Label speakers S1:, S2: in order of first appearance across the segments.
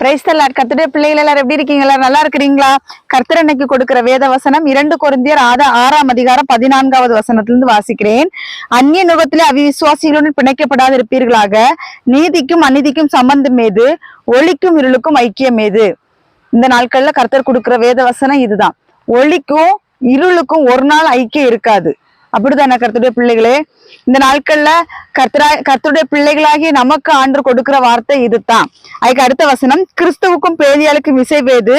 S1: பிரைஸ்தல்லாட் கர்த்தருடைய பிள்ளைகள் எல்லாரும் எப்படி இருக்கீங்களா நல்லா இருக்கிறீங்களா? கர்த்தர் அன்னைக்கு கொடுக்கிற வேத வசனம் இரண்டு குருந்தியர் ஆத ஆறாம் அதிகாரம் பதினான்காவது வசனத்திலிருந்து வாசிக்கிறேன். அந்நிய நுகத்திலே அவிசுவாசிகளுடன் பிணைக்கப்படாது இருப்பீர்களாக நீதிக்கும் அநீதிக்கும் சம்பந்தம் ஏது? ஒளிக்கும் இருளுக்கும் ஐக்கியம் ஏது? இந்த நாட்கள்ல கர்த்தர் கொடுக்கிற வேத வசனம் இதுதான். ஒளிக்கும் இருளுக்கும் ஒரு நாள் ஐக்கியம் இருக்காது. அப்படித்தானே கருத்துடைய பிள்ளைகளே? இந்த நாட்கள்ல கர்த்தரா கர்த்தருடைய பிள்ளைகளாகி நமக்கு ஆண்டு கொடுக்கிற வார்த்தை இதுதான். அதுக்கு அடுத்த வசனம் கிறிஸ்துவுக்கும் பேதியாளுக்கும் இசைவேது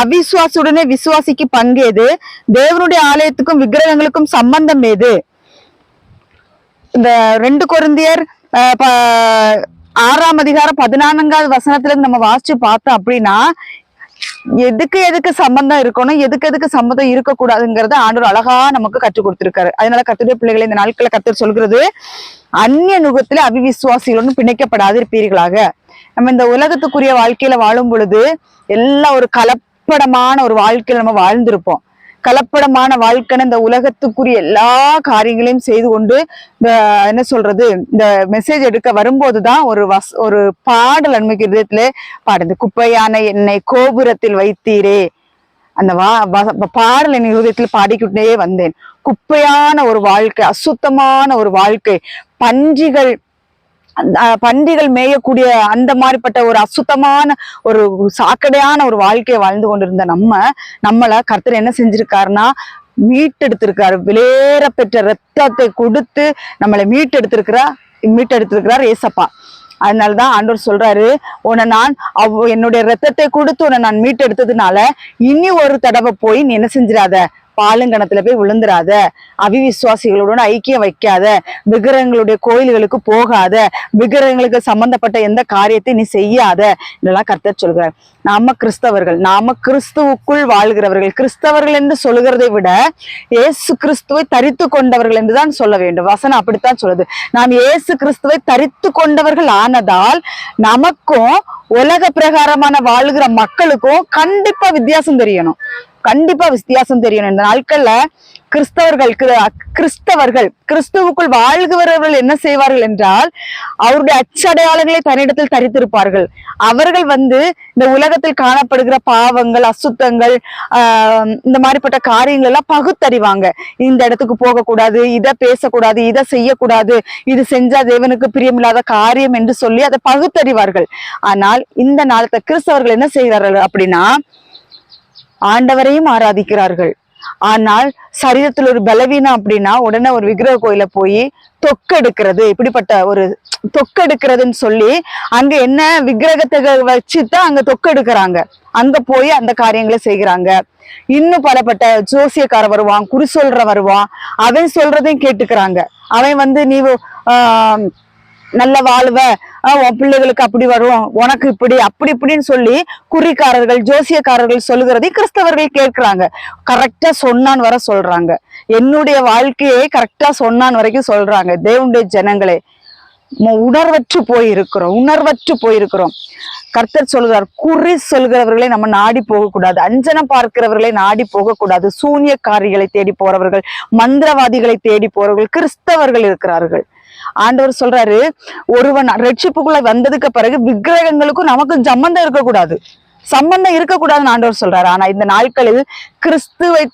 S1: அவிசுவாசுடனே விசுவாசிக்கு பங்கேது தேவனுடைய ஆலயத்துக்கும் விக்கிரகங்களுக்கும் சம்பந்தம் ஏது? இந்த ரெண்டு குருந்தியர் அஹ், ஆறாம் அதிகாரம் பதினான்காவது வசனத்துல இருந்து நம்ம வாசிச்சு பார்த்தோம் அப்படின்னா எதுக்கு எதுக்கு சம்பந்தம் இருக்கணும்? எதுக்கு எதுக்கு சம்மந்தம் இருக்கக்கூடாதுங்கிறத ஆண்டவர் அழகா நமக்கு கற்றுக் கொடுத்திருக்காரு. அதனால கத்துடைய பிள்ளைகளை இந்த நாட்களை கத்து சொல்கிறது அந்நிய நுகத்துல அவிவிசுவாசிகளுடன் பிணைக்கப்படாது இருப்பீர்களாக நம்ம இந்த உலகத்துக்குரிய வாழ்க்கையில வாழும் பொழுது எல்லாம் ஒரு கலப்படமான ஒரு வாழ்க்கையில நம்ம வாழ்ந்திருப்போம். கலப்படமான வாழ்க்கைன்னு இந்த உலகத்துக்குரிய எல்லா காரியங்களையும் செய்து கொண்டு இந்த என்ன சொல்றது இந்த மெசேஜ் எடுக்க வரும்போதுதான் ஒரு வஸ் ஒரு பாடல் அன்மைக்கு இதயத்துல பாடுது. குப்பையான என்னை கோபுரத்தில் வைத்தீரே. அந்த வா வ- பாடல் என் இருதயத்தில் பாடிக்கிட்டே வந்தேன். குப்பையான ஒரு வாழ்க்கை அசுத்தமான ஒரு வாழ்க்கை. பன்றிகள் பன்றிகள் மேயக்கூடிய அந்த மாதிரிப்பட்ட ஒரு அசுத்தமான ஒரு சாக்கடையான ஒரு வாழ்க்கையை வாழ்ந்து கொண்டிருந்த நம்ம நம்மளை கர்த்தர் என்ன செஞ்சிருக்காருன்னா மீட்டெடுத்திருக்காரு. விலேற பெற்ற ரத்தத்தை கொடுத்து நம்மளை மீட்டெடுத்திருக்கிறா மீட்டெடுத்திருக்கிறார் ஏசப்பா. அதனாலதான் ஆண்டவர் சொல்றாரு உன்னை நான் அவ் என்னுடைய ரத்தத்தை கொடுத்து உன்னை நான் மீட்டெடுத்ததுனால இனி ஒரு தடவை போய் நீ என்ன செஞ்சிடாத. பாலுங்கணத்துல போய் விழுந்துராத அவிவிசுவாசிகளுடன் ஐக்கியம் வைக்காத விக்கிரகங்களுடைய கோயில்களுக்கு போகாத விக்கிரகங்களுக்கு சம்பந்தப்பட்ட எந்த காரியத்தை நீ செய்யாத இதெல்லாம் கர்த்தர் சொல்கிறார் நாம கிறிஸ்தவர்கள் நாம கிறிஸ்துவுக்குள் வாழ்கிறவர்கள் கிறிஸ்தவர்கள் என்று சொல்லுகிறதை விட இயேசு கிறிஸ்துவை தரித்து கொண்டவர்கள் என்றுதான் சொல்ல வேண்டும். வசனம் அப்படித்தான் சொல்லுது. நாம் இயேசு கிறிஸ்துவை தரித்து கொண்டவர்கள் ஆனதால் நமக்கும் உலக பிரகாரமான வாழ்கிற மக்களுக்கும் கண்டிப்பா வித்தியாசம் தெரியணும். கண்டிப்பா வித்தியாசம் தெரியணும் இந்த நாட்கள்ல கிறிஸ்தவர்கள் கிறிஸ்தவர்கள் கிறிஸ்துவுக்குள் வாழ்கிறவர்கள் என்ன செய்வார்கள் என்றால் அவருடைய அச்சடையாளங்களை தன்னிடத்தில் தரித்திருப்பார்கள். அவர்கள் வந்து இந்த உலகத்தில் காணப்படுகிற பாவங்கள் அசுத்தங்கள் ஆஹ் இந்த மாதிரிப்பட்ட காரியங்கள் எல்லாம் பகுத்தறிவாங்க. இந்த இடத்துக்கு போகக்கூடாது இதை பேசக்கூடாது இதை செய்யக்கூடாது இது செஞ்சா தேவனுக்கு பிரியமில்லாத காரியம் என்று சொல்லி அதை பகுத்தறிவார்கள். ஆனால் இந்த நாளத்தை கிறிஸ்தவர்கள் என்ன செய்கிறார்கள் அப்படின்னா ஆண்டவரையும் ஆராதிக்கிறார்கள். ஆனால் சரீரத்தில் ஒரு பலவீனம் அப்படின்னா உடனே ஒரு விக்கிரக கோயில போய் தொக்கெடுக்கிறது. இப்படிப்பட்ட ஒரு தொக்கெடுக்கிறதுன்னு சொல்லி அங்க என்ன விக்கிரகத்தை வச்சுதான் அங்க தொக்கெடுக்கிறாங்க. அங்க போய் அந்த காரியங்களை செய்கிறாங்க. இன்னும் பலப்பட்ட ஜோசியக்காரன் வருவான் குறி சொல்ற வருவான் அவன் சொல்றதையும் கேட்டுக்கிறாங்க. அவன் வந்து நீ ஆஹ் நல்ல வாழ்வ உன் பிள்ளைகளுக்கு அப்படி வரும். உனக்கு இப்படி அப்படி இப்படின்னு சொல்லி குறிக்காரர்கள் ஜோசியக்காரர்கள் சொல்லுகிறதை கிறிஸ்தவர்கள் கேட்கிறாங்க. கரெக்டா சொன்னான் வர சொல்றாங்க. என்னுடைய வாழ்க்கையை கரெக்டா சொன்னான் வரைக்கும் சொல்றாங்க. தேவனுடைய ஜனங்களே உணர்வற்று போயிருக்கிறோம். உணர்வற்று போயிருக்கிறோம். கர்த்தர் சொல்கிறார் குறி சொல்கிறவர்களை நம்ம நாடி போகக்கூடாது. அஞ்சனம் பார்க்கிறவர்களை நாடி போகக்கூடாது. சூன்யக்காரிகளை தேடி போறவர்கள் மந்திரவாதிகளை தேடி போறவர்கள் கிறிஸ்தவர்கள் இருக்கிறார்கள். ஆண்டவர் சொல்றாரு ஒருவன் ரட்சிப்புக்குள்ள வந்ததுக்கு பிறகு விக்கிரகங்களுக்கும் நமக்கும் சம்பந்தம் இருக்கக்கூடாது. சம்பந்தம் இருக்கக்கூடாதுன்னு ஆண்டவர் சொல்றாரு. ஆனா இந்த நாட்களில் கிறிஸ்துவை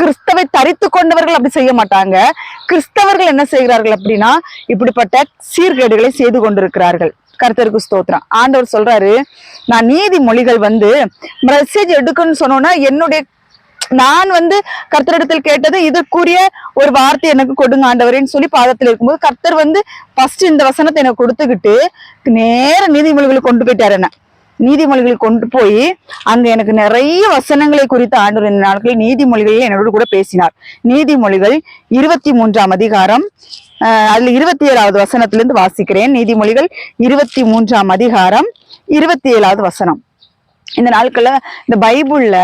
S1: கிறிஸ்தவை தரித்து கொண்டவர்கள் அப்படி செய்ய மாட்டாங்க. கிறிஸ்தவர்கள் என்ன செய்கிறார்கள் அப்படின்னா இப்படிப்பட்ட சீர்கேடுகளை செய்து கொண்டிருக்கிறார்கள். கருத்தருக்கு ஸ்தோத்திரம். ஆண்டவர் சொல்றாரு நான் நீதிமொழிகள் வந்து மெசேஜ் எடுக்கணும்னு சொன்னோன்னா என்னுடைய நான் வந்து கர்த்தரிடத்தில் கேட்டது இதற்குரிய ஒரு வார்த்தை எனக்கு கொடுங்க ஆண்டவரேன்னு சொல்லி பாதத்தில் இருக்கும்போது கர்த்தர் வந்து ஃபர்ஸ்ட் இந்த வசனத்தை எனக்கு கொடுத்துக்கிட்டு நேர நீதிமொழிகளுக்கு கொண்டு போயிட்டாரு என்ன? நீதிமொழிகள் கொண்டு போய் அங்க எனக்கு நிறைய வசனங்களை குறித்து ஆண்டவர் இந்த நாட்களில் நீதிமொழிகளில் என்னோட கூட பேசினார். நீதிமொழிகள் இருபத்தி மூன்றாம் அதிகாரம் ஆஹ் அதுல இருபத்தி ஏழாவது வசனத்திலிருந்து வாசிக்கிறேன். நீதிமொழிகள் இருபத்தி மூன்றாம் அதிகாரம் இருபத்தி ஏழாவது வசனம். இந்த நாட்கள்ல இந்த பைபிள்ல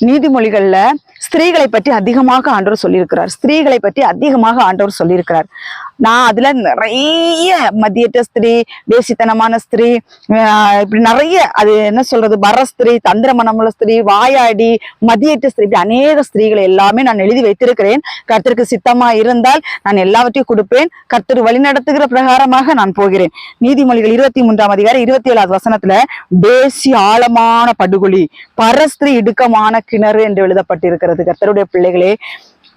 S1: நீதிமொழிகள்ல ஸ்திரீகளை பற்றி அதிகமாக ஆண்டவர் சொல்லியிருக்கிறார். ஸ்திரீகளை பற்றி அதிகமாக ஆண்டவர் சொல்லியிருக்கிறார். நான் அதுல நிறைய மதியற்ற ஸ்திரீ வேசித்தனமான ஸ்திரீ இப்படி நிறைய அது என்ன சொல்றது பரஸ்திரீ தந்திர மனமுள்ள ஸ்திரீ வாயாடி மதியற்ற ஸ்திரீ இப்படி அநேக ஸ்திரீகளை எல்லாமே நான் எழுதி வைத்திருக்கிறேன். கர்த்தருக்கு சித்தமா இருந்தால் நான் எல்லாவற்றையும் கொடுப்பேன். கர்த்தர் வழிநடத்துகிற பிரகாரமாக நான் போகிறேன். நீதிமொழிகள் இருபத்தி மூன்றாம் அதிகாரம் இருபத்தி ஏழாவது வசனத்துல தேசி ஆழமான படுகொலி பரஸ்திரி இடுக்கமான கிணறு என்று எழுதப்பட்டிருக்கிறது. கர்த்தருடைய பிள்ளைகளே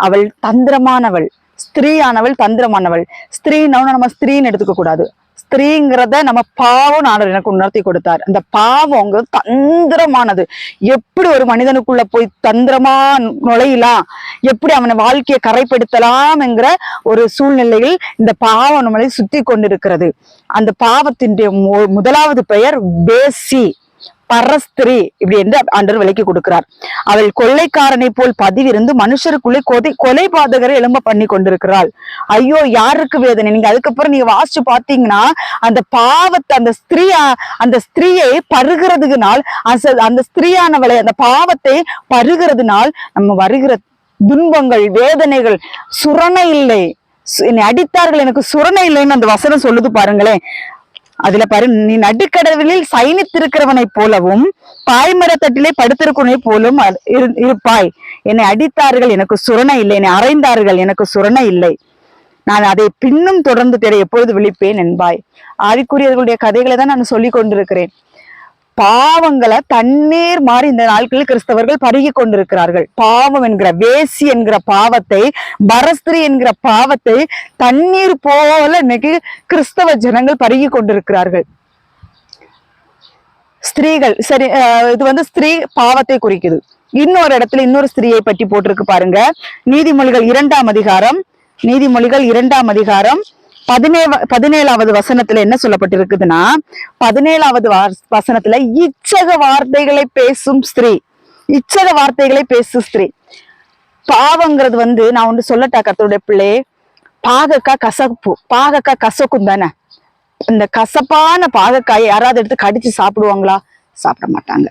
S1: அவள் தந்திரமானவள். ஸ்திரீயானவள் தந்திரமானவள். ஸ்திரீனவன நம்ம ஸ்திரீன்னு எடுத்துக்க கூடாது. ஸ்திரீங்கிறத நம்ம பாவம் ஆண்டவர் எனக்கு உணர்த்தி கொடுத்தார். அந்த பாவங்கிறது தந்திரமானது. எப்படி ஒரு மனிதனுக்குள்ள போய் தந்திரமா நுழையலாம்? எப்படி அவனை வாழ்க்கையை கரைப்படுத்தலாம் என்கிற ஒரு சூழ்நிலையில் இந்த பாவம் நம்மளை சுத்தி கொண்டிருக்கிறது. அந்த பாவத்தின் முதலாவது பெயர் பேசி. பரஸ்திரி இப்படி என்று ஆண்டவர் விலைக்கு கொடுக்கிறார். அவள் கொள்ளைக்காரனை போல் பதிவிருந்து மனுஷருக்குள்ளே கொதை கொலை பாதகரை எழும்ப பண்ணி கொண்டிருக்கிறாள். ஐயோ யாருக்கு வேதனை? நீங்க அதுக்கப்புறம் நீங்க வாசிச்சு பாத்தீங்கன்னா அந்த பாவத்தை அந்த ஸ்திரீயா அந்த ஸ்திரீயை பருகிறதுனால் அந்த- அந்த ஸ்திரீயானவளை அந்த பாவத்தை பருகிறதுனால் நம்ம வருகிற துன்பங்கள் வேதனைகள் சுரணை இல்லை. சு- என்னை அடித்தார்கள் எனக்கு சுரணை இல்லைன்னு அந்த வசனம் சொல்லுது பாருங்களேன். அதுல பாரு நீ நடுக்கடலில் சயனித்திருக்கிறவனைப் போலவும் பாய்மரத்தட்டிலே படுத்திருக்கிறவனை போலும் இரு- இருப்பாய். என்னை அடித்தார்கள் எனக்கு சுரணை இல்லை. என்னை அறைந்தார்கள் எனக்கு சுரணை இல்லை. நான் அதை பின்னும் தொடர்ந்து தேட எப்பொழுது விழிப்பேன் என்பாய். ஆவிக்குரியவர்களுடைய கதைகளை தான் நான் சொல்லிக் கொண்டிருக்கிறேன். பாவங்களை தண்ணீர் மாறி இந்த நாட்களில் கிறிஸ்தவர்கள் பருகி கொண்டிருக்கிறார்கள். பாவம் என்கிற வேசி என்கிற பாவத்தை பரஸ்திரி என்கிற பாவத்தை தண்ணீர் போல இன்னைக்கு கிறிஸ்தவ ஜனங்கள் பருகி கொண்டிருக்கிறார்கள். ஸ்திரீகள் சரி இது வந்து ஸ்திரீ பாவத்தை குறிக்குது. இன்னொரு இடத்துல இன்னொரு ஸ்திரீயை பற்றி போட்டிருக்கு பாருங்க. நீதிமொழிகள் இரண்டாம் அதிகாரம் நீதிமொழிகள் இரண்டாம் அதிகாரம் பதினேழு பதினேழாவது வசனத்துல என்ன சொல்லப்பட்டிருக்குதுன்னா பதினேழாவது வசனத்துல இச்சக வார்த்தைகளை பேசும் ஸ்திரீ. இச்சக வார்த்தைகளை பேசும் ஸ்திரீ. பாவங்கிறது வந்து நான் ஒன்று சொல்லட்டா கத்தோட பிள்ளை பாகக்கா கசப்பு பாகக்கா கசக்கும் தானே. இந்த கசப்பான பாகக்காயை யாராவது எடுத்து கடிச்சு சாப்பிடுவாங்களா? சாப்பிட மாட்டாங்க.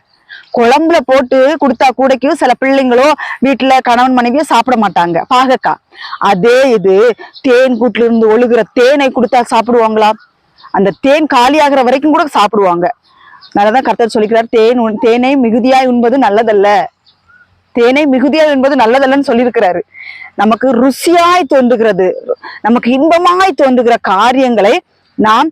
S1: குழம்புல போட்டு கொடுத்தா கூடைக்கும் சில பிள்ளைங்களோ வீட்டுல கணவன் மனைவியோ சாப்பிட மாட்டாங்க. பாகக்காய் அதே இது தேன் கூட்டுல இருந்து ஒழுகுற தேனை கொடுத்தா சாப்பிடுவாங்களா? அந்த தேன் காலியாகிற வரைக்கும் கூட சாப்பிடுவாங்க. நல்லதான் கர்த்தர் சொல்லிக்கிறார் தேன் தேனை மிகுதியாய் உண்பது நல்லதல்ல. தேனை மிகுதியாய் உண்பது நல்லதல்லன்னு சொல்லியிருக்கிறாரு. நமக்கு ருசியாய் தோன்றுகிறது. நமக்கு இன்பமாய் தோன்றுகிற காரியங்களை நாம்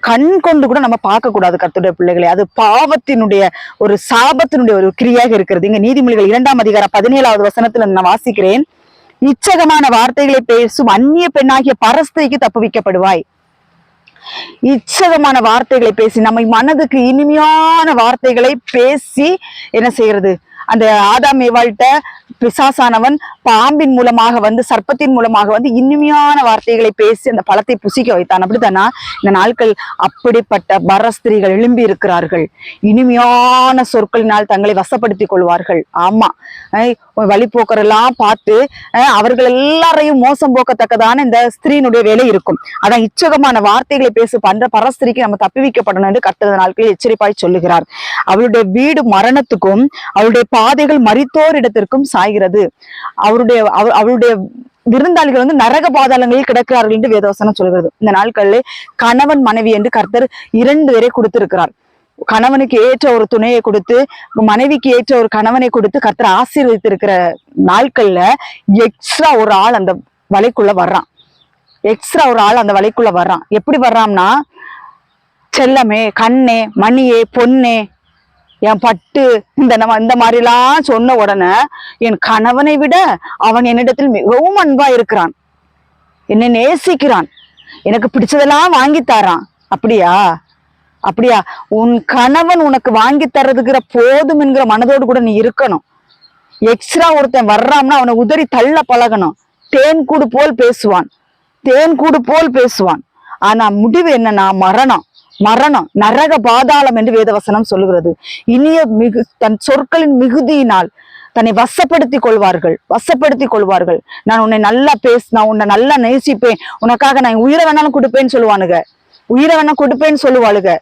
S1: கண் கொண்டு கூட நம்ம பார்க்க கூடாது கர்த்தருடைய பிள்ளைகளை. அது பாவத்தினுடைய ஒரு சாபத்தினுடைய ஒரு கிரியாக இருக்கிறது. இங்க நீதிமொழிகள் இரண்டாம் அதிகாரம் பதினேழாவது வசனத்துல நான் வாசிக்கிறேன். இச்சகமான வார்த்தைகளை பேசும் அந்நிய பெண்ணாகிய பரஸ்தைக்கு தப்புவிக்கப்படுவாய் இச்சகமான வார்த்தைகளை பேசி நம்ம மனதுக்கு இனிமையான வார்த்தைகளை பேசி என்ன செய்யறது? அந்த ஆதாம் ஏவாள்கிட்ட பிசாசானவன் பாம்பின் மூலமாக வந்து சர்ப்பத்தின் மூலமாக வந்து இனிமையான வார்த்தைகளை பேசி அந்த பழத்தை புசிக்க வைத்தான். அப்படித்தானா? இந்த நாட்கள் அப்படிப்பட்ட பரஸ்திரிகள் எழும்பி இருக்கிறார்கள். இனிமையான சொற்களினால் தங்களை வசப்படுத்திக் கொள்வார்கள். ஆமா. அஹ் வழிபோக்கரெல்லாம் பார்த்து அஹ் அவர்கள் எல்லாரையும் மோசம் போக்கத்தக்கதான இந்த ஸ்திரீனுடைய வேலை இருக்கும். அதான் இச்சகமான வார்த்தைகளை பேசு பண்ற பரஸ்திரிக்கு நம்ம தப்பி வைக்கப்படணும் என்று கட்டுறது நாட்களில் எச்சரிப்பாய் சொல்லுகிறார். அவளுடைய வீடு மரணத்துக்கும் அவளுடைய பாதைகள் மறித்தோர் இடத்திற்கும் சாய்கிறது. அவருடைய அவ- விருந்தாளிகள் வந்து நரக பாதாளங்களில் கிடக்கிறார்கள் என்று வேதவசனம் சொல்கிறது. இந்த நாட்களில் கணவன் மனைவி என்று கர்த்தர் இரண்டு பேரை கொடுத்திருக்கிறார். கணவனுக்கு ஏற்ற ஒரு துணையை கொடுத்து மனைவிக்கு ஏற்ற ஒரு கணவனை கொடுத்து கர்த்தர் ஆசீர்வதித்திருக்கிற நாட்கள்ல எக்ஸ்ட்ரா ஒரு ஆள் அந்த வலைக்குள்ள வர்றான். எக்ஸ்ட்ரா ஒரு ஆள் அந்த வலைக்குள்ள வர்றான். எப்படி வர்றான்னா செல்லமே கண்ணே மணியே பொன்னே என் பட்டு இந்த நம்ம இந்த மாதிரிலாம் சொன்ன உடனே என் கணவனை விட அவன் என்னிடத்தில் மிகவும் அன்பா இருக்கிறான். என்னை நேசிக்கிறான். எனக்கு பிடிச்சதெல்லாம் வாங்கி தரான். அப்படியா? அப்படியா? உன் கணவன் உனக்கு வாங்கி தர்றதுக்கிற போதும் என்கிற மனதோடு கூட நீ இருக்கணும். எக்ஸ்ட்ரா ஒருத்தன் வர்றான்னா அவனை உதறி தள்ள பழகணும். தேன் கூடு போல் பேசுவான். தேன் கூடு போல் பேசுவான். ஆனா முடிவு என்னன்னா மரணம். மரணம் நரக பாதாளம் என்று வேதவசனம் சொல்லுகிறது. இனிய மிகு தன் சொற்களின் மிகுதியினால் தன்னை வசப்படுத்திக் கொள்வார்கள் வசப்படுத்தி கொள்வார்கள். நான் உன்னை நல்லா பேச நான் உன்னை நல்லா நேசிப்பேன். உனக்காக நான் உயிரை வேணாலும் கொடுப்பேன்னு சொல்லுவானுங்க. உயிரை வேணா கொடுப்பேன்னு சொல்லுவாளுங்க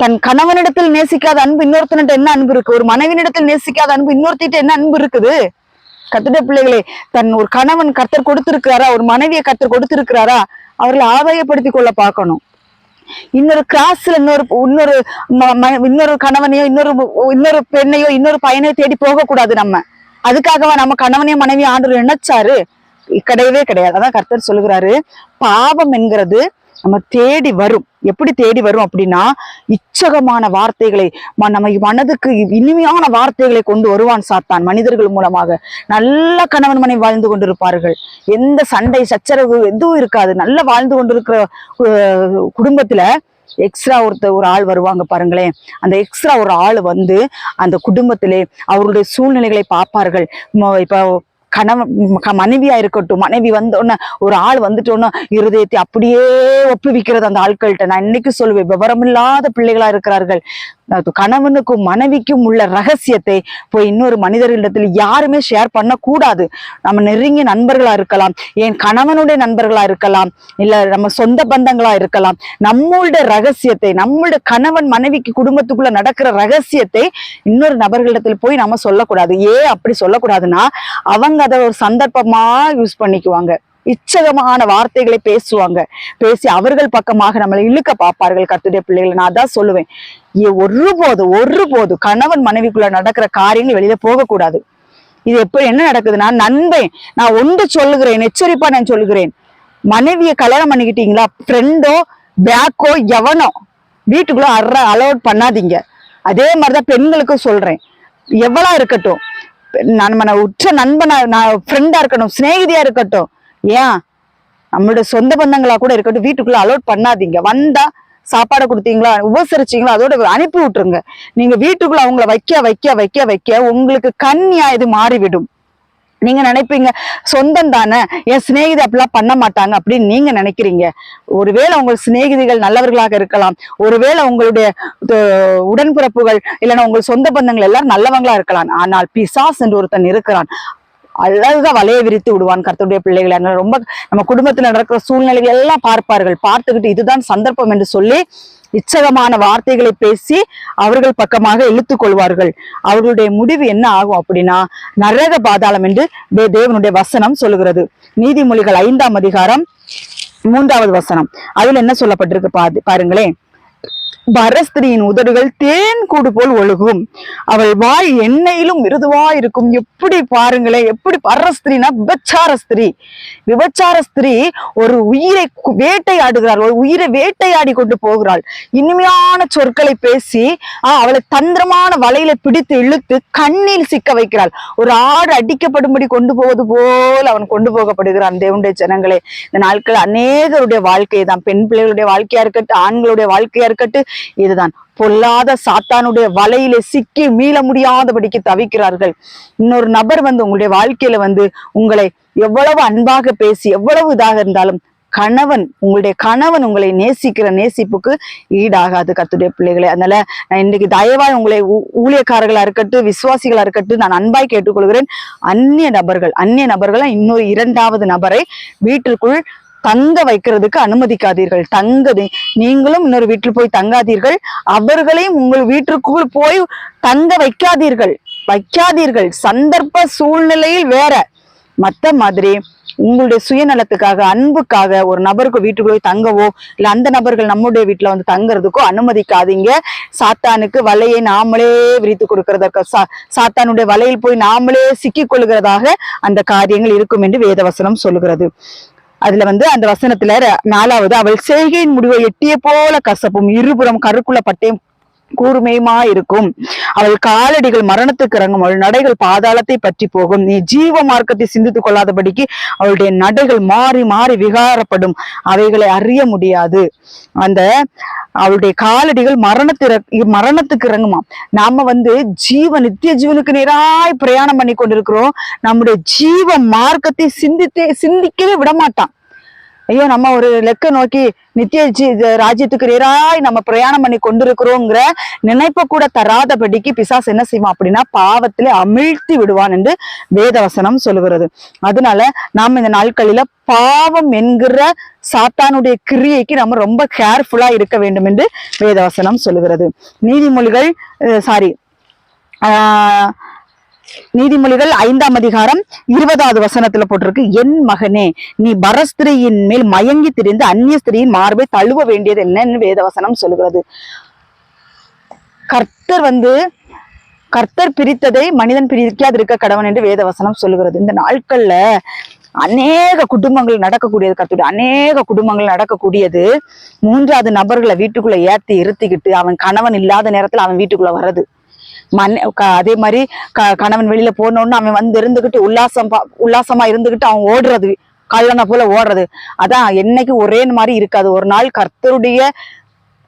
S1: தன் கணவனிடத்தில் நேசிக்காத அன்பு இன்னொருத்தனிட்ட என்ன அன்பு இருக்கு? ஒரு மனைவினிடத்தில் நேசிக்காத அன்பு இன்னொருத்திட்ட என்ன அன்பு இருக்குது? கத்துட பிள்ளைகளே தன் ஒரு கணவன் கர்த்தர் கொடுத்திருக்கிறாரா? ஒரு மனைவியை கர்த்தர் கொடுத்திருக்கிறாரா? அவர்களை ஆதாயப்படுத்தி கொள்ள பார்க்கணும். இன்னொரு கிராஸ்ல இன்னொரு இன்னொரு இன்னொரு கணவனையோ இன்னொரு இன்னொரு பெண்ணையோ இன்னொரு பையனையோ தேடி போக கூடாது நம்ம. அதுக்காகவா நம்ம கணவனையும் மனைவி ஆண்டு நினைச்சாரு கிடையவே கிடையாது. அதான் கர்த்தர் சொல்லுகிறாரு. பாவம் என்கிறது நம்ம தேடி வரும். எப்படி தேடி வரும் அப்படின்னா இச்சகமான வார்த்தைகளை ம- நம்ம மனதுக்கு இனிமையான வார்த்தைகளை கொண்டு வருவான் சாத்தான் மனிதர்கள் மூலமாக. நல்ல கணவன் மனை வாழ்ந்து கொண்டிருப்பார்கள். எந்த சண்டை சச்சரவு எதுவும் இருக்காது. நல்ல வாழ்ந்து கொண்டிருக்கிற குடும்பத்துல எக்ஸ்ட்ரா ஒருத்தர் ஒரு ஆள் வருவாங்க பாருங்களேன். அந்த எக்ஸ்ட்ரா ஒரு ஆள் வந்து அந்த குடும்பத்திலே அவருடைய சூழ்நிலைகளை பார்ப்பார்கள். இப்போ கணவன் க- மனைவியா இருக்கட்டும் மனைவி வந்தோடனே ஒரு ஆள் வந்துட்டோன்னா இருதயத்தை அப்படியே ஒப்புவிக்கிறது அந்த ஆட்கள்கிட்ட. நான் இன்னைக்கு சொல்லுவேன் விவரமில்லாத பிள்ளைகளா இருக்கிறார்கள். கணவனுக்கும் மனைவிக்கும் உள்ள ரகசியத்தை போய் இன்னொரு மனிதர்களிடத்தில் யாருமே ஷேர் பண்ணக்கூடாது. நம்ம நெருங்கிய நண்பர்களா இருக்கலாம். என் கணவனுடைய நண்பர்களா இருக்கலாம். இல்ல நம்ம சொந்த பந்தங்களா இருக்கலாம். நம்மளுடைய ரகசியத்தை நம்மளுடைய கணவன் மனைவிக்கு குடும்பத்துக்குள்ள நடக்கிற ரகசியத்தை இன்னொரு நபர்களிடத்தில் போய் நம்ம சொல்லக்கூடாது. ஏன் அப்படி சொல்லக்கூடாதுன்னா அவங்க அதை ஒரு சந்தர்ப்பமா யூஸ் பண்ணிக்குவாங்க. இச்சகமான வார்த்தைகளை பேசுவாங்க. பேசி அவர்கள் பக்கமாக நம்மளை இழுக்க பார்ப்பார்கள் கத்துடைய பிள்ளைகளை. நான் அதான் சொல்லுவேன். ஒரு போது ஒரு போது கணவன் மனைவிக்குள்ள நடக்கிற காரியங்கள் வெளியில போகக்கூடாது. இது எப்ப என்ன நடக்குதுன்னா நண்பன் நான் ஒன்று சொல்லுகிறேன் எச்சரிப்பா நான் சொல்லுகிறேன். மனைவியை கல்யாணம் பண்ணிக்கிட்டீங்களா? ஃப்ரெண்டோ பேக்கோ எவனோ. வீட்டுக்குள்ள அற அலோட் பண்ணாதீங்க. அதே மாதிரிதான் பெண்களுக்கும் சொல்றேன். எவ்வளோ இருக்கட்டும். நம்ம உற்ற நண்பனா நான் ஃப்ரெண்டா இருக்கட்டும் சிநேகிதியா இருக்கட்டும் ஏன்? நம்மளுடைய சொந்த பந்தங்களா கூட இருக்கட்டும் வீட்டுக்குள்ள அலோட் பண்ணாதீங்க. வந்தா சாப்பாடை கொடுத்தீங்களா உபசரிச்சீங்களா அதோட அனுப்பி விட்டுருங்க. நீங்க வீட்டுக்குள்ள அவங்கள வைக்க வைக்க வைக்க வைக்க உங்களுக்கு கண்ணியா இது மாறிவிடும். நீங்க நினைப்பீங்க சொந்தம் தானே என் சிநேகிதி அப்படிலாம் பண்ண மாட்டாங்க அப்படின்னு நீங்க நினைக்கிறீங்க. ஒருவேளை உங்கள் சிநேகிதிகள் நல்லவர்களாக இருக்கலாம். ஒருவேளை உங்களுடைய உடன்பிறப்புகள் இல்லைன்னா உங்கள் சொந்த பந்தங்கள் எல்லாரும் நல்லவங்களா இருக்கலாம். ஆனால் பிசாஸ் என்று ஒருத்தன் இருக்கிறான். அழகா வலைய விரித்து விடுவான் கர்த்தருடைய பிள்ளைகளை. அதனால ரொம்ப நம்ம குடும்பத்துல நடக்கிற சூழ்நிலைகள் எல்லாம் பார்ப்பார்கள். பார்த்துக்கிட்டு இதுதான் சந்தர்ப்பம் என்று சொல்லி இச்சகமான வார்த்தைகளை பேசி அவர்கள் பக்கமாக இழுத்துக் கொள்வார்கள். அவர்களுடைய முடிவு என்ன ஆகும் அப்படின்னா நரக பாதாளம் என்று தே- தேவனுடைய வசனம் சொல்லுகிறது. நீதிமொழிகள் ஐந்தாம் அதிகாரம் மூன்றாவது வசனம். அதுல என்ன சொல்லப்பட்டிருக்கு பாரு பாருங்களேன். பரஸ்திரியின் உதடுகள் தேன் கூடு போல் ஒழுகும். அவள் வாய் எண்ணெயிலும் மிருதுவா இருக்கும் எப்படி பாருங்களேன் எப்படி பரஸ்திரினா விபச்சார ஸ்திரீ விபச்சார ஸ்திரீ ஒரு உயிரை வேட்டையாடுகிறாள். ஒரு உயிரை வேட்டையாடி கொண்டு போகிறாள். இனிமையான சொற்களை பேசி ஆஹ் அவளை தந்திரமான வலையில பிடித்து இழுத்து கண்ணில் சிக்க வைக்கிறாள். ஒரு ஆடு அடிக்கப்படும்படி கொண்டு போவது போல் அவன் கொண்டு போகப்படுகிறான். தேவனுடைய ஜனங்களே இந்த நாட்கள் அநேகருடைய வாழ்க்கை தான் பெண் பிள்ளைகளுடைய வாழ்க்கையா இருக்கட்டும் ஆண்களுடைய வாழ்க்கையா இருக்கட்டும் இதுதான். பொல்லாத சாத்தானுடைய வலையிலே சிக்கி மீள முடியாதபடிக்கு தவிக்கிறார்கள். இன்னொரு நபர் வந்து உங்களுடைய வாழ்க்கையில வந்து உங்களை எவ்வளவு அன்பாக பேசி எவ்வளவு இதாக இருந்தாலும் கணவன் உங்களுடைய கணவன் உங்களை நேசிக்கிற நேசிப்புக்கு ஈடாகாது கத்துடைய பிள்ளைகளை. அதனால நான் இன்னைக்கு தயவாய் உங்களை ஊழியக்காரர்களா இருக்கட்டும் விசுவாசிகளா இருக்கட்டும் நான் அன்பாய் கேட்டுக்கொள்கிறேன். அந்நிய நபர்கள் அந்நிய நபர்களை இன்னொரு இரண்டாவது நபரை வீட்டிற்குள் தங்க வைக்கிறதுக்கு அனுமதிக்காதீர்கள். தங்குது. நீங்களும் இன்னொரு வீட்டில் போய் தங்காதீர்கள். அவர்களையும் உங்கள் வீட்டிற்குள் போய் தங்க வைக்காதீர்கள். வைக்காதீர்கள். சந்தர்ப்ப சூழ்நிலையில் வேற. மத்த மாதிரி உங்களுடைய சுயநலத்துக்காக அன்புக்காக ஒரு நபருக்கு வீட்டுக்குள்ள போய் தங்கவோ இல்லை அந்த நபர்கள் நம்முடைய வீட்டில் வந்து தங்குறதுக்கோ அனுமதிக்காதீங்க. சாத்தானுக்கு வலையை நாமளே விரித்து கொடுக்கறதற்கு சா- சாத்தானுடைய வலையில் போய் நாமளே சிக்கிக் கொள்கிறதாக அந்த காரியங்கள் இருக்கும் என்று வேதவசனம் சொல்லுகிறது. அதுல வந்து அந்த வசனத்துல நாலாவது அவள் செய்கையின் முடிவை எட்டிய போல கசப்பும் இருபுறம் கருக்குள்ள பட்டயம் கூர்மையுமா இருக்கும். அவள் காலடிகள் மரணத்துக்கு இறங்கும். அவள் நடைகள் பாதாளத்தை பற்றி போகும். நீ ஜீவ மார்க்கத்தை சிந்தித்துக் கொள்ளாதபடிக்கு அவளுடைய நடைகள் மாறி மாறி விகாரப்படும். அவைகளை அறிய முடியாது. அந்த அவளுடைய காலடிகள் மரணத்திற மரணத்துக்கு இறங்குமாம். நாம வந்து ஜீவ நித்திய ஜீவனுக்கு நேராய் பிரயாணம் பண்ணி கொண்டிருக்கிறோம். நம்முடைய ஜீவ மார்க்கத்தை சிந்தித்தே சிந்திக்கவே விடமாட்டான். ஐயோ நம்ம ஒரு லெக்க நோக்கி நித்திய ராஜ்யத்துக்கு நேராய் நம்ம பிரயாணம் பண்ணி கொண்டிருக்கிறோங்கிற நினைப்பை கூட தராதபடிக்கு பிசாஸ் என்ன செய்வான் அப்படின்னா பாவத்திலே அமிழ்த்தி விடுவான் என்று வேதவசனம் சொல்லுகிறது. அதனால நாம் இந்த நாட்களில பாவம் என்கிற சாத்தானுடைய கிரியைக்கு நம்ம ரொம்ப கேர்ஃபுல்லா இருக்க வேண்டும் என்று வேதவசனம் சொல்லுகிறது. நீதிமொழிகள் சாரி நீதிமொழிகள் ஐந்தாம் அதிகாரம் இருபதாவது வசனத்துல போட்டிருக்கு. என் மகனே நீ பரஸ்திரியின் மேல் மயங்கி திரிந்து அந்நிய ஸ்திரியின் மார்பை தழுவ வேண்டியது என்னன்னு வேதவசனம் சொல்கிறது கர்த்தர் வந்து கர்த்தர் பிரித்ததை மனிதன் பிரிக்காது இருக்க கடவன் என்று வேதவசனம் சொல்லுகிறது. இந்த நாட்கள்ல அநேக குடும்பங்கள் நடக்கக்கூடியது கத்துடைய அநேக குடும்பங்கள் நடக்கக்கூடியது. மூன்றாவது நபர்களை வீட்டுக்குள்ள ஏத்தி இருத்திக்கிட்டு அவன் கணவன் இல்லாத நேரத்துல அவன் வீட்டுக்குள்ள வர்றது. மண் க- அதே மாதிரி க- கணவன் வெளியில போனோன்னு அவன் வந்து இருந்துகிட்டு உல்லாசம் பா- உல்லாசமா இருந்துகிட்டு அவன் ஓடுறது கல்லணை போல ஓடுறது. அதான் என்னைக்கு ஒரே மாதிரி இருக்காது. ஒரு நாள் கர்த்தருடைய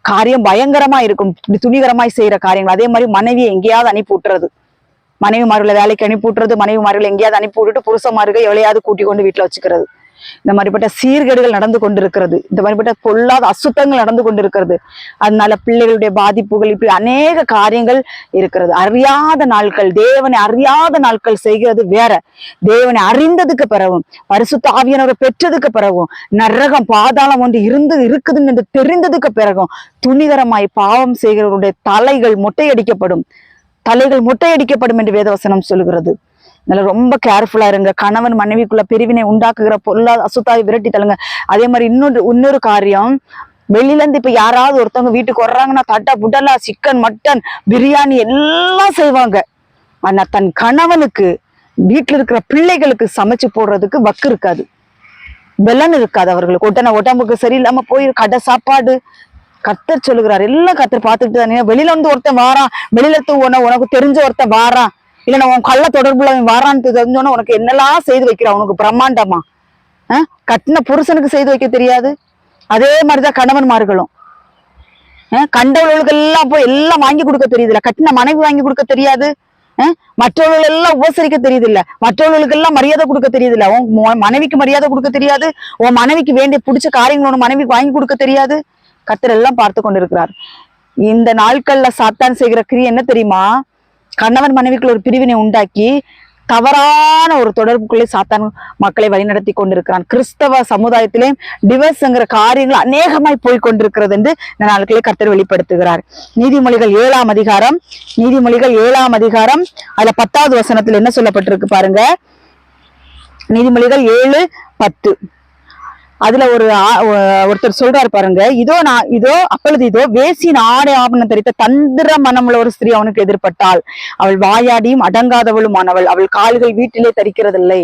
S1: காரியம் பயங்கரமா இருக்கும். இப்படி துணிகரமாய் செய்யற காரியங்கள். அதே மாதிரி மனைவியை எங்கேயாவது அனுப்பி விட்டுறது. மனைவிமார்களை வேலைக்கு அனுப்பி விட்டுறது மனைவிமார்களை எங்கேயாவது அனுப்பி விட்டுட்டு புருஷமார்கள் எவ்வளையாவது கூட்டி கொண்டு வீட்டுல வச்சுக்கிறது. இந்த மாதிரிப்பட்ட சீர்கேடுகள் நடந்து கொண்டிருக்கிறது. இந்த மாதிரிப்பட்ட பொல்லாத அசுத்தங்கள் நடந்து கொண்டிருக்கிறது. அதனால பிள்ளைகளுடைய பாதிப்புகள் இப்படி அநேக காரியங்கள் இருக்கிறது. அறியாத நாட்கள் தேவனை அறியாத நாட்கள் செய்கிறது வேற. தேவனை அறிந்ததுக்கு பிறகும் பரிசுத்த ஆவியானவரை பெற்றதுக்கு பிறகும் நரகம் பாதாளம் ஒன்று இருந்து இருக்குதுன்னு என்று தெரிந்ததுக்கு பிறகும் துணிகரமாய் பாவம் செய்கிறவருடைய தலைகள் மொட்டையடிக்கப்படும். தலைகள் மொட்டையடிக்கப்படும் என்று வேதவசனம் சொல்லுகிறது அதனால ரொம்ப கேர்ஃபுல்லா இருங்க. கணவன் மனைவிக்குள்ள பிரிவினை உண்டாக்குகிற பொருளாத அசுத்தாவை விரட்டி தள்ளுங்க. அதே மாதிரி இன்னொரு இன்னொரு காரியம். வெளியில இருந்து இப்ப யாராவது ஒருத்தவங்க வீட்டுக்கு வர்றாங்கன்னா தட்டா புடலா சிக்கன் மட்டன் பிரியாணி எல்லாம் செய்வாங்க. ஆனா தன் கணவனுக்கு வீட்டுல இருக்கிற பிள்ளைகளுக்கு சமைச்சு போடுறதுக்கு வக்கு இருக்காது. வெள்ளன் இருக்காது அவர்களுக்கு. உடனே உடம்புக்கு சரியில்லாம போய் கடை சாப்பாடு கத்தர் சொல்லுகிறார். எல்லாம் கத்தர் பார்த்துட்டு தானே. வெளியில வந்து ஒருத்தன் வாரான். வெளியில இருந்து உன உனக்கு தெரிஞ்ச ஒருத்தன் வாரான். இல்லைன்னா உன் கள்ள தொடர்புல அவன் வாரான்னு தெரிஞ்சோன்னா உனக்கு என்னெல்லாம் செய்து வைக்கிறான்? உனக்கு பிரம்மாண்டமா? அஹ் கட்டின புருஷனுக்கு செய்து வைக்க தெரியாது. அதே மாதிரிதான் கணவன்மார்களும். கண்டவர்களுக்கு எல்லாம் போய் எல்லாம் வாங்கி கொடுக்க தெரியுதுல்ல. கட்டின மனைவி வாங்கி கொடுக்க தெரியாது. மற்றவர்கள் எல்லாம் உபசரிக்க தெரியுது இல்ல மற்றவர்களுக்கு எல்லாம் மரியாதை கொடுக்க தெரியுது இல்ல உன் மனைவிக்கு மரியாதை கொடுக்க தெரியாது. உன் மனைவிக்கு வேண்டிய பிடிச்ச காரியங்கள் உன் மனைவிக்கு வாங்கி கொடுக்க தெரியாது. கத்தர் எல்லாம் பார்த்து கொண்டிருக்கிறார். இந்த நாட்கள்ல சாத்தான் செய்கிற கிரி என்ன தெரியுமா? கணவன் மனைவிக்குள்ள ஒரு பிரிவினை உண்டாக்கி தவறான ஒரு தொடர்புக்குள்ளே சாத்தான் மக்களை வழிநடத்தி கொண்டிருக்கிறான். கிறிஸ்தவ சமுதாயத்திலே டிவர்ஸ்ங்கிற காரியங்கள் அநேகமாய் போய் கொண்டிருக்கிறது என்று இந்த நாட்களே கர்த்தர் வெளிப்படுத்துகிறார். நீதிமொழிகள் ஏழாம் அதிகாரம் நீதிமொழிகள் ஏழாம் அதிகாரம் அதுல பத்தாவது வசனத்துல என்ன சொல்லப்பட்டிருக்கு பாருங்க? நீதிமொழிகள் ஏழு பத்து. அதுல ஒரு ஒருத்தர் சொல்றாரு பாருங்க இதோ நான் இதோ அப்பொழுது இதோ வேசின் ஆடை ஆபரணம் தரித்த தந்திர மனமுள்ள ஒரு ஸ்திரீ அவனுக்கு எதிர்பட்டாள். அவள் வாயாடியும் அடங்காதவளுமானவள். அவள் கால்கள் வீட்டிலே தரிக்கிறதில்லை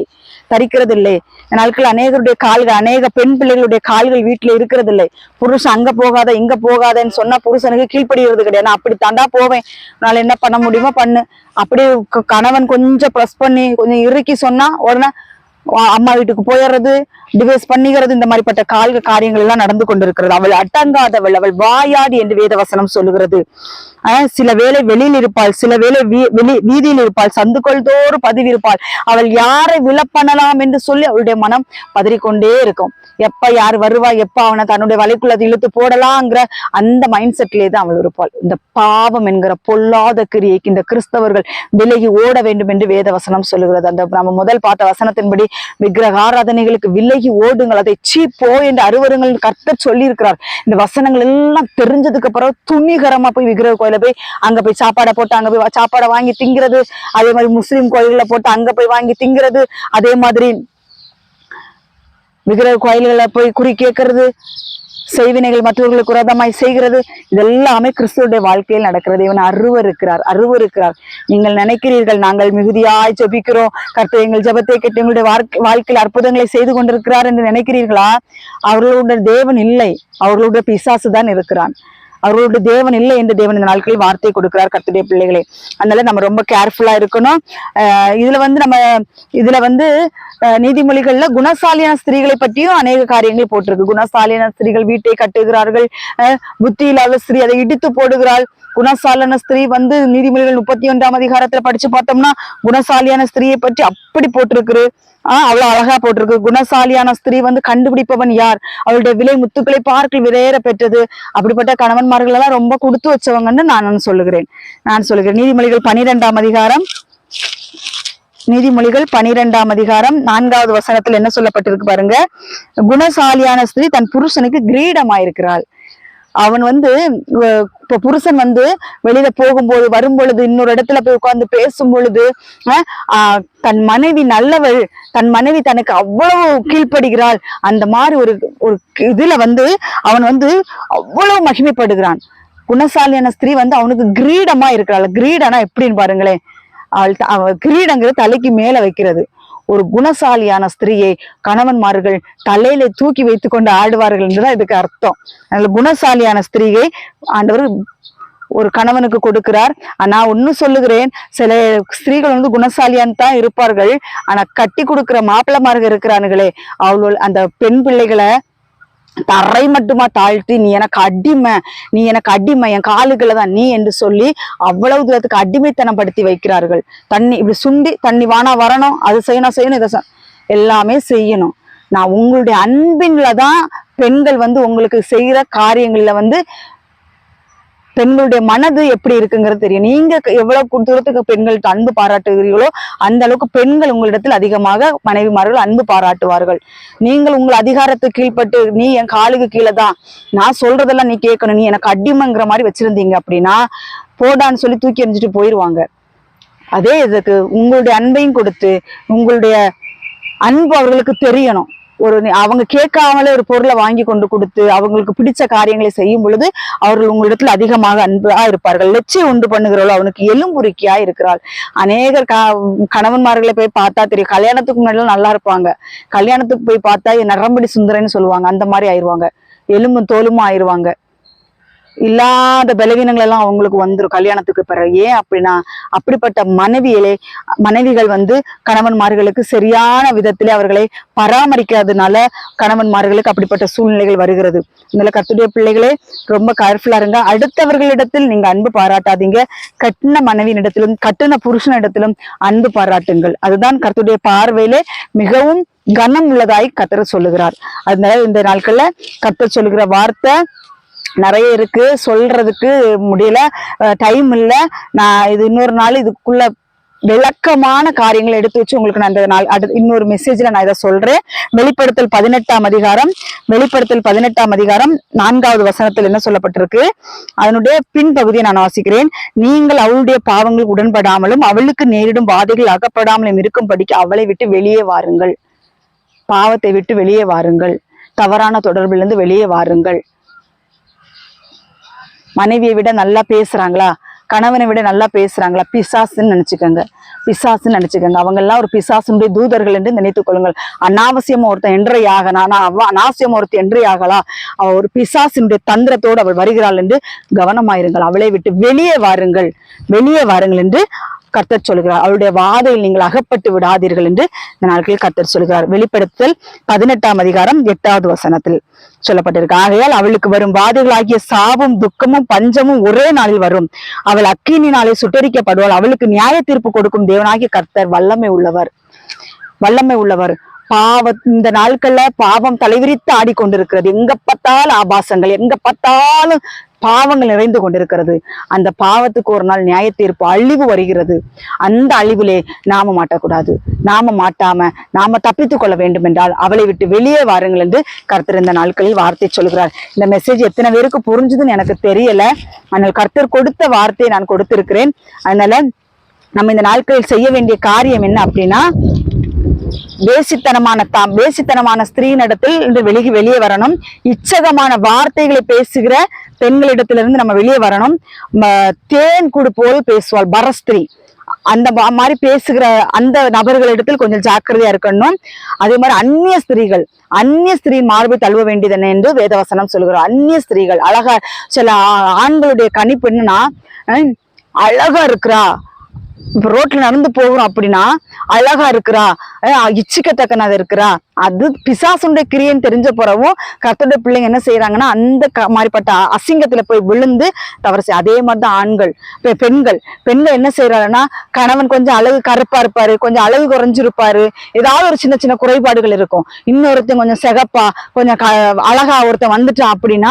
S1: தரிக்கிறதில்லை. நாட்கள் அநேகருடைய கால்கள் அநேக பெண் பிள்ளைகளுடைய கால்கள் வீட்டில் இருக்கிறதில்லை. புருஷன் அங்க போகாத இங்க போகாதன்னு சொன்னா புருஷனுக்கு கீழ்ப்படுகிறது கிடையாது. நான் அப்படி தாண்டா போவேன். நான் என்ன பண்ண முடியுமோ பண்ணு. அப்படியே கணவன் கொஞ்சம் ப்ரெஸ் பண்ணி கொஞ்சம் இறுக்கி சொன்னா உடனே அம்மா வீட்டுக்கு போயிடுறது டிவைஸ் பண்ணிக்கிறது இந்த மாதிரிப்பட்ட கால்க காரியங்கள் எல்லாம் நடந்து கொண்டிருக்கிறது. அவள் அட்டங்காதவள் அவள் வாயாடி என்று வேதவசனம் சொல்லுகிறது. ஆஹ் சில வேளை வெளியில் இருப்பாள் சில வேலை வீ- வெளி வீதியில் இருப்பாள் சந்துக்கொள் தோறும் பதிவிருப்பாள் அவள் யாரை விழப்பண்ணலாம் என்று சொல்லி அவளுடைய மனம் பதறிக்கொண்டே இருக்கும். எப்ப யார் வருவா எப்ப அவனை தன்னுடைய வலைக்குள்ள அதை இழுத்து போடலாங்கிற அந்த மைண்ட் செட்லேயே தான் அவள் இருப்பாள். இந்த பாவம் என்கிற பொல்லாத கிரியைக்கு இந்த கிறிஸ்தவர்கள் விலகி ஓட வேண்டும் என்று வேதவசனம் சொல்லுகிறது. அந்த நம்ம முதல் பார்த்த வசனத்தின்படி விக்கிரக ஆராதனைகளுக்கு விலகி ஓடுங்கள். அதை சீ போ என்று அருவருங்கள் கர்த்தர் சொல்லி இருக்கிறார் இந்த வசனங்கள் எல்லாம் தெரிஞ்சதுக்கு அப்புறம் துணிகரமா போய் விக்கிரக கோயில போய் அங்க போய் சாப்பாடை போட்டு அங்க போய் சாப்பாடை வாங்கி திங்கிறது அதே மாதிரி முஸ்லீம் கோயில்களை போட்டு அங்க போய் வாங்கி திங்கிறது அதே மாதிரி விக்கிரக கோயில்களை போய் குறி கேட்கறது செய்வினைகள் மற்றவர்களுக்கு விரோதமாய் செய்கிறது. இதெல்லாமே கிறிஸ்துவடைய வாழ்க்கையில் நடக்கிறது. இவன் அருவருக்கிறார் அருவருக்கிறார் நீங்கள் நினைக்கிறீர்கள் நாங்கள் மிகுதியாய் ஜபிக்கிறோம். கர்த்தர் எங்கள் ஜெபத்தை கேட்டு எங்களுடைய வாழ்க்கை- வாழ்க்கையில் அற்புதங்களை செய்து கொண்டிருக்கிறார் என்று நினைக்கிறீர்களா? அவர்களுடைய தேவன் இல்லை. அவர்களுடைய பிசாசு தான் இருக்கிறான். அவர்களுடைய தேவன் இல்லை என்று தேவன் இந்த நாட்களில் வார்த்தை கொடுக்கிறார் கத்துடைய பிள்ளைகளே. அதனால நம்ம ரொம்ப கேர்ஃபுல்லா இருக்கணும். அஹ் இதுல வந்து நம்ம இதுல வந்து நீதிமொழிகள்ல குணசாலியான ஸ்திரீகளை பற்றியும் அநேக காரியங்கள் போட்டிருக்கு. குணசாலியான ஸ்திரீகள் வீட்டை கட்டுகிறார்கள். அஹ் புத்தி இல்லாத ஸ்திரீ அதை இடித்து போடுகிறாள். குணசாலன ஸ்திரீ வந்து நீதிமொழிகள் முப்பத்தி ஒன்றாம் அதிகாரத்துல படிச்சு பார்த்தோம்னா குணசாலியான ஸ்திரீயை பற்றி அப்படி போட்டிருக்கு ஆஹ் அவ்வளவு அழகா போட்டிருக்கு. குணசாலியான ஸ்திரீ வந்து கண்டுபிடிப்பவன் யார்? அவளுடைய விலை முத்துக்களை பார்க்க விரையற பெற்றது. அப்படிப்பட்ட கணவன்மார்கள் எல்லாம் ரொம்ப கொடுத்து வச்சவங்கன்னு நான் சொல்லுகிறேன். நான் சொல்லுகிறேன். நீதிமொழிகள் பனிரெண்டாம் அதிகாரம். நீதிமொழிகள் பனிரெண்டாம் அதிகாரம். நான்காவது வசனத்துல என்ன சொல்லப்பட்டிருக்கு பாருங்க? குணசாலியான ஸ்திரீ தன் புருஷனுக்கு கிரீடமாயிருக்கிறாள். அவன் வந்து இப்போ இப்ப புருஷன் வந்து வெளியில போகும்போது வரும் பொழுது இன்னொரு இடத்துல போய் உட்கார்ந்து பேசும் பொழுது தன் மனைவி நல்லவள் தன் மனைவி தனக்கு அவ்வளவு கீழ்ப்படுகிறாள். அந்த மாதிரி ஒரு ஒரு இதுல வந்து அவன் வந்து அவ்வளவு மகிமைப்படுகிறான். குணசாலியான ஸ்திரீ வந்து அவனுக்கு கிரீடமா இருக்கிறாள். கிரீடனா எப்படின்னு பாருங்களேன். அவள் அவ கிரீடங்கிறது தலைக்கு மேல வைக்கிறது. ஒரு குணசாலியான ஸ்திரீயை கணவன்மார்கள் தலையில தூக்கி வைத்து கொண்டு ஆடுவார்கள் என்றுதான் இதுக்கு அர்த்தம். அதனால குணசாலியான ஸ்திரீயை ஆண்டவர் ஒரு கணவனுக்கு கொடுக்கிறார். நான் ஒன்னும் சொல்லுகிறேன் சில ஸ்திரீகள் வந்து குணசாலியான் தான் இருப்பார்கள். ஆனா கட்டி கொடுக்கிற மாப்பிள்ளமார்கள் இருக்கிறானுங்களே அவள் அந்த பெண் பிள்ளைகளை தரை மட்டுமா தாழ்த்தி நீ எனக்கு அடிமை நீ எனக்கு அடிமை என் காலுகளை தான் நீ என்று சொல்லி அவ்வளவு தூரத்துக்கு அடிமைத்தனம் படுத்தி வைக்கிறார்கள். தண்ணி இப்படி சுண்டி தண்ணி வானா வரணும் அது செய்யணும் செய்யணும் இதை எல்லாமே செய்யணும். நான் உங்களுடைய அன்பின்ல தான் பெண்கள் வந்து உங்களுக்கு செய்யற காரியங்கள்ல வந்து பெண்களுடைய மனது எப்படி இருக்குங்கிறது தெரியும். நீங்க எவ்வளவு கு- தூரத்துக்கு பெண்கள்ட்ட அன்பு பாராட்டுகிறீர்களோ அந்த அளவுக்கு பெண்கள் உங்களிடத்தில் அதிகமாக மனைவிமார்கள் அன்பு பாராட்டுவார்கள். நீங்கள் உங்கள் அதிகாரத்து கீழ்ப்பட்டு நீ என் காலுக்கு கீழே தான் நான் சொல்றதெல்லாம் நீ கேட்கணும் நீ எனக்கு அடிமைங்கிற மாதிரி வச்சிருந்தீங்க அப்படின்னா போடான்னு சொல்லி தூக்கி எறிஞ்சிட்டு போயிடுவாங்க அதே இதுக்கு உங்களுடைய அன்பையும் கொடுத்து உங்களுடைய அன்பு அவர்களுக்கு தெரியணும். ஒரு அவங்க கேட்காமலே ஒரு பொருளை வாங்கி கொண்டு கொடுத்து அவங்களுக்கு பிடிச்ச காரியங்களை செய்யும் பொழுது அவர்கள் உங்களிடத்தில் அதிகமாக அன்பா இருப்பார்கள். லட்சியம் உண்டு பண்ணுகிறவள் அவனுக்கு எலும்புருக்கியா இருக்கிறாள். அநேகர் கணவன்மார்களை போய் பார்த்தா தெரியும். கல்யாணத்துக்கு முன்னாடி நல்லா இருப்பாங்க. கல்யாணத்துக்கு போய் பார்த்தா நரம்படி சுந்தரன்னு சொல்லுவாங்க. அந்த மாதிரி ஆயிடுவாங்க எலும்பும் தோலுமா ஆயிடுவாங்க இல்லாத பலவீனங்கள் எல்லாம் அவங்களுக்கு வந்துரும். கல்யாணத்துக்கு பிறகு. ஏன் அப்படின்னா அப்படிப்பட்ட மனைவியிலே மனைவிகள் வந்து கணவன்மார்களுக்கு சரியான விதத்திலே அவர்களை பராமரிக்காதனால கணவன்மார்களுக்கு அப்படிப்பட்ட சூழ்நிலைகள் வருகிறது. அதனால கத்துடைய பிள்ளைகளே ரொம்ப கேர்ஃபுல்லா இருங்க. அடுத்தவர்களிடத்தில் நீங்க அன்பு பாராட்டாதீங்க. கட்டின மனைவியினிடத்திலும் கட்டின புருஷனிடத்திலும் அன்பு பாராட்டுங்கள். அதுதான் கருத்துடைய பார்வையிலே மிகவும் கனம் உள்ளதாய் கத்தர் சொல்லுகிறார். அதனால இந்த நாட்கள்ல கத்தர் சொல்லுகிற வார்த்தை நிறைய இருக்கு. சொல்றதுக்கு முடியல. டைம் இல்லை. நான் இது இன்னொரு நாள் இதுக்குள்ள விளக்கமான காரியங்களை எடுத்து வச்சு உங்களுக்கு நான் இந்த நாள் அடுத்து இன்னொரு மெசேஜ்ல நான் இதை சொல்றேன். வெளிப்படுத்தல் பதினெட்டாம் அதிகாரம். வெளிப்படுத்தல் பதினெட்டாம் அதிகாரம் நான்காவது வசனத்தில் என்ன சொல்லப்பட்டிருக்கு? அதனுடைய பின்பகுதியை நான் வாசிக்கிறேன். நீங்கள் அவளுடைய பாவங்கள் உடன்படாமலும் அவளுக்கு நேரிடும் பாதைகள் அகப்படாமலும் இருக்கும்படிக்கு அவளை விட்டு வெளியே வாருங்கள். பாவத்தை விட்டு வெளியே வாருங்கள். தவறான தொடர்பிலிருந்து வெளியே வாருங்கள். மனைவியை விட நல்லா பேசுறாங்களா? கணவனை விட நல்லா பேசுறாங்களா? பிசாசுன்னு நினச்சிக்கோங்க. பிசாசுன்னு நினச்சிக்கோங்க. அவங்க எல்லாம் ஒரு பிசாசுடைய தூதர்கள் என்று நினைத்துக் கொள்ளுங்கள். அனாவசியமா ஒருத்தன் என்றை ஆகனா அவ அனாவசியமா ஒருத்தன் என்றை ஆகலா? அவ ஒரு பிசாசினுடைய தந்திரத்தோடு அவள் வருகிறாள் என்று கவனமாயிருங்கள். அவளை விட்டு வெளியே வாருங்கள். வெளியே வாருங்கள் என்று கர்த்தர் சொல்கிறார் அவருடைய வாதையில் நீங்கள் அகப்பட்டு விடாதீர்கள் என்று இந்த நாட்களில் கர்த்தர் சொல்கிறார் வெளிப்படுத்தல் பதினெட்டாம் அதிகாரம் எட்டாவது வசனத்தில் சொல்லப்பட்டிருக்கு. ஆகையால் அவளுக்கு வரும் வாதைகளாகிய சாபம் துக்கமும் பஞ்சமும் ஒரே நாளில் வரும். அவள் அக்கினினாலே சுட்டரிக்கப்படுவாள். அவளுக்கு நியாய தீர்ப்பு கொடுக்கும் தேவனாகிய கர்த்தர் வல்லமை உள்ளவர். வல்லமை உள்ளவர். பாவ இந்த நாட்கள்ல பாவம் தலைவிரித்து ஆடிக்கொண்டிருக்கிறது. எங்க பார்த்தாலும் ஆபாசங்கள் எங்க பார்த்தாலும் பாவங்கள் நிறைந்து கொண்டிருக்கிறது. அந்த பாவத்துக்கு ஒரு நாள் நியாய தீர்ப்பு அழிவு வருகிறது. அந்த அழிவிலே நாம மாட்டக்கூடாது. நாம மாட்டாம நாம தப்பித்துக் கொள்ள வேண்டும் என்றால் அவளை விட்டு வெளியே வாருங்கள் என்று கர்த்தர் இந்த நாட்களில் வார்த்தை சொல்கிறார். இந்த மெசேஜ் எத்தனை பேருக்கு புரிஞ்சுதுன்னு எனக்கு தெரியல. ஆனால் கர்த்தர் கொடுத்த வார்த்தையை நான் கொடுத்திருக்கிறேன். அதனால நம்ம இந்த நாட்களில் செய்ய வேண்டிய காரியம் என்ன அப்படின்னா வேசித்தனமான தாம் வேசித்தனமான ஸ்திரீனிடத்தில் இருந்து வெளியே வெளியே வரணும். இச்சகமான வார்த்தைகளை பேசுகிற பெண்களிடத்திலிருந்து நம்ம வெளியே வரணும். தேன் கூடு போல் பேசுவாள் பரஸ்திரீ. அந்த மாதிரி பேசுகிற அந்த நபர்களிடத்தில் கொஞ்சம் ஜாக்கிரதையா இருக்கணும். அதே மாதிரி அந்நிய ஸ்திரீகள் அந்நிய ஸ்திரீ மார்பை தழுவ வேண்டியதென்ன என்று வேதவசனம் சொல்கிறோம் அந்நிய ஸ்திரீகள் அழகா சில ஆண்களுடைய கணிப்பு என்னன்னா அழகா இருக்கிறா. இப்போ ரோட்ல நடந்து போகிறோம் அப்படின்னா அழகா இருக்கிறா அஹ் இச்சிக்கத்தக்கனது இருக்கிறா. அது பிசாசுடைய கிரியைன்னு தெரிஞ்ச பிறவும் கர்த்தருடைய பிள்ளைங்க என்ன செய்யறாங்கன்னா அந்த க- மாதிரிப்பட்ட அசிங்கத்துல போய் விழுந்து தவறு செய்ய அதே மாதிரி தான் ஆண்கள் பெண்கள். பெண்கள் என்ன செய்யறாங்கன்னா கணவன் கொஞ்சம் அழகு கருப்பா இருப்பாரு கொஞ்சம் அழகு குறைஞ்சிருப்பாரு. ஏதாவது ஒரு சின்ன சின்ன குறைபாடுகள் இருக்கும். இன்னொருத்தன் கொஞ்சம் சிகப்பா கொஞ்சம் க அழகா ஒருத்தன் வந்துட்டான் அப்படின்னா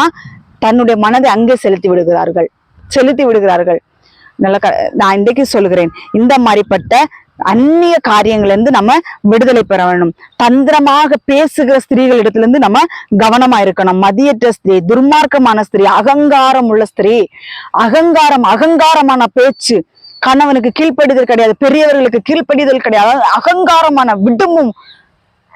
S1: தன்னுடைய மனதை அங்கே செலுத்தி விடுகிறார்கள். செலுத்தி விடுகிறார்கள். நல்ல க- நான் இன்றைக்கு சொல்கிறேன் இந்த மாதிரிப்பட்ட அந்நிய காரியங்கள்ல இருந்து நம்ம விடுதலை பெற வேணும் தந்திரமாக பேசுகிற ஸ்திரீகள் இருந்து நம்ம கவனமா இருக்கணும். மதியற்ற ஸ்திரீ துர்மார்க்கமான ஸ்திரீ அகங்காரம் உள்ள ஸ்திரீ அகங்காரம் அகங்காரமான பேச்சு. கணவனுக்கு கீழ்ப்படிதல் கிடையாது பெரியவர்களுக்கு கீழ்ப்படிதல் கிடையாது. அகங்காரமான விடுமும்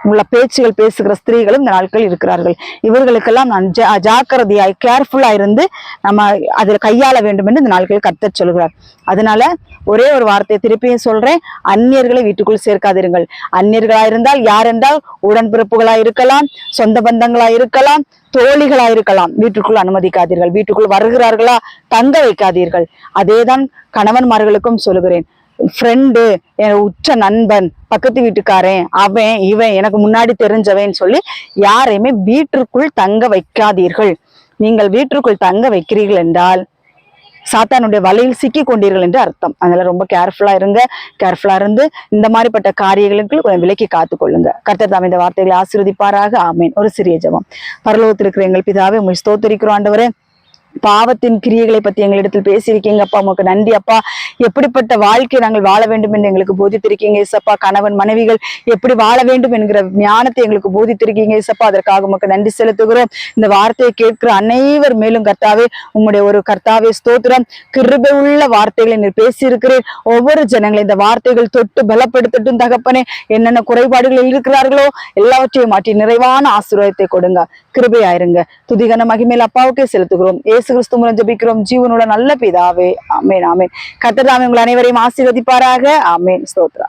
S1: உள்ள பேச்சுகள் பேசுகிற ஸ்திரீகளும் இந்த நாட்கள் இருக்கிறார்கள். இவர்களுக்கெல்லாம் நான் ஜா- ஜாக்கிரதையாய் கேர்ஃபுல்லா இருந்து நம்ம அதில் கையாள வேண்டும் என்று இந்த நாட்கள் கர்த்தர் சொல்கிறார். அதனால ஒரே ஒரு வார்த்தையை திருப்பியும் சொல்றேன். அந்நியர்களை வீட்டுக்குள் சேர்க்காதிருங்கள் அந்நியர்களாக இருந்தால் யார் என்றால் உடன்பிறப்புகளா இருக்கலாம் சொந்த பந்தங்களா இருக்கலாம் தோழிகளா இருக்கலாம். வீட்டுக்குள் அனுமதிக்காதீர்கள். வீட்டுக்குள் வருகிறார்களா? தங்க வைக்காதீர்கள். அதேதான் கணவன்மார்களுக்கும் சொல்லுகிறேன். ஃப்ரெண்டு என் உச்ச நண்பன் பக்கத்து வீட்டுக்காரன் அவன் இவன் எனக்கு முன்னாடி தெரிஞ்சவன் சொல்லி யாரையுமே வீட்டிற்குள் தங்க வைக்காதீர்கள். நீங்கள் வீட்டிற்குள் தங்க வைக்கிறீர்கள் என்றால் சாத்தானுடைய வலையில் சிக்கி கொண்டீர்கள் என்று அர்த்தம். அதனால ரொம்ப கேர்ஃபுல்லா இருங்க. கேர்ஃபுல்லா இருந்து இந்த மாதிரிப்பட்ட காரியங்களுக்கு கொஞ்சம் விலக்கி காத்துக்கொள்ளுங்க கர்த்தர் தாம் இந்த வார்த்தைகளை ஆசீர்வதிப்பாராக. ஆமேன். ஒரு சிறிய ஜபம். பரலோகத்தில் இருக்கிற எங்கள் பிதாவே உங்களை ஸ்தோத்தரிக்கிறோம் ஆண்டவரே. பாவத்தின் கிரியைகளை பத்தி எங்களிடத்தில் பேசியிருக்கீங்க. அப்பா உமக்கு நன்றி. அப்பா எப்படிப்பட்ட வாழ்க்கை நாங்கள் வாழ வேண்டும் என்று எங்களுக்கு போதித்திருக்கீங்க. இசப்பா கணவன் மனைவிகள் எப்படி வாழ வேண்டும் என்கிற ஞானத்தை எங்களுக்கு போதித்திருக்கீங்க. இசப்பா அதற்காக உமக்கு நன்றி செலுத்துகிறோம். இந்த வார்த்தையை கேட்கிற அனைவர் மேலும் கர்த்தாவே உங்களுடைய ஒரு கர்த்தாவே ஸ்தோத்திரம். கிருபை உள்ள வார்த்தைகளை நீர் பேசியிருக்கிறேன் ஒவ்வொரு ஜனங்களை இந்த வார்த்தைகள் தொட்டு பலப்படுத்தட்டும் தகப்பனே. என்னென்ன குறைபாடுகள் இருக்கிறார்களோ எல்லாவற்றையும் மாற்றி நிறைவான ஆசீர்வாதத்தை கொடுங்க. கிருபையாயிருங்க. துதிகன மகிமேல் அப்பாவுக்கே செலுத்துகிறோம். இயேசு கிறிஸ்து மூலம் ஜபிக்கிறோம். ஜீவனோட நல்ல பிதாவே. ஆமேன் ஆமேன். கர்த்தர் தாமே உங்கள் அனைவரையும் ஆசீர்வதிப்பாராக. ஆமேன். ஸ்தோத்ரா